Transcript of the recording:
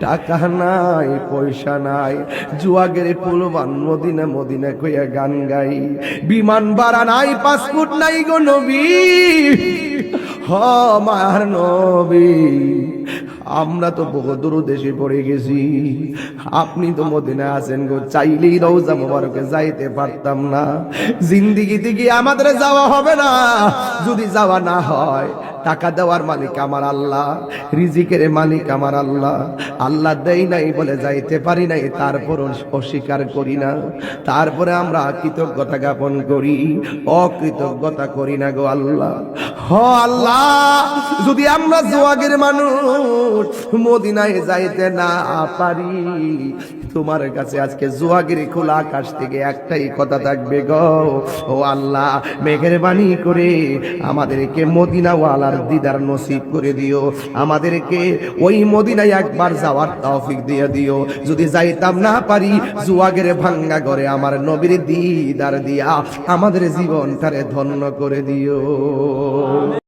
টাকা নাই, পয়সা নাই। জুয়াগের পুলবান মদিনা মদিনা কইয়া গান গাই। বিমান ভাড়া নাই, পাসপোর্ট নাই গো নবী। হ নবী। আমরা তো বহুদূর দেশে পড়ে গেছি। আপনি তো মদিনা আছেন গো, চাইলেই রওজা মোবারকে যাইতে পারতাম না। জিন্দিগিতে কি আমাদের যাওয়া হবে না। যদি যাওয়া না হয় টাকা দেওয়ার মালিক আমার আল্লাহ, রিজিকের মালিক আমার আল্লাহ। আল্লাহ দেই নাই বলে যাইতে পারি নাই তারপর অস্বীকার করি না। তারপরে আমরা কৃতজ্ঞতা জ্ঞাপন করি, অকৃতজ্ঞতা করি না গো আল্লাহ। হ আল্লাহ, যদি আমরা জোয়াগের মানুষ মদিনায় যাইতে না পারি, তোমার কাছে আজকে জোয়াগিরি খোলা আকাশ থেকে একটাই কথা থাকবে গো। ও আল্লাহ, মেঘের বাণী করে আমাদেরকে মদিনাওয়ালার দিদার নসিব করে দিও। আমাদেরকে ওই মদিনায় একবার যাওয়ার তৌফিক দিয়ে দিও। যদি যাইতাম না পারি, জুয়াগের ভাঙ্গা করে আমার নবীর দিদার দিয়া আমাদের জীবনটারে ধন্য করে দিও।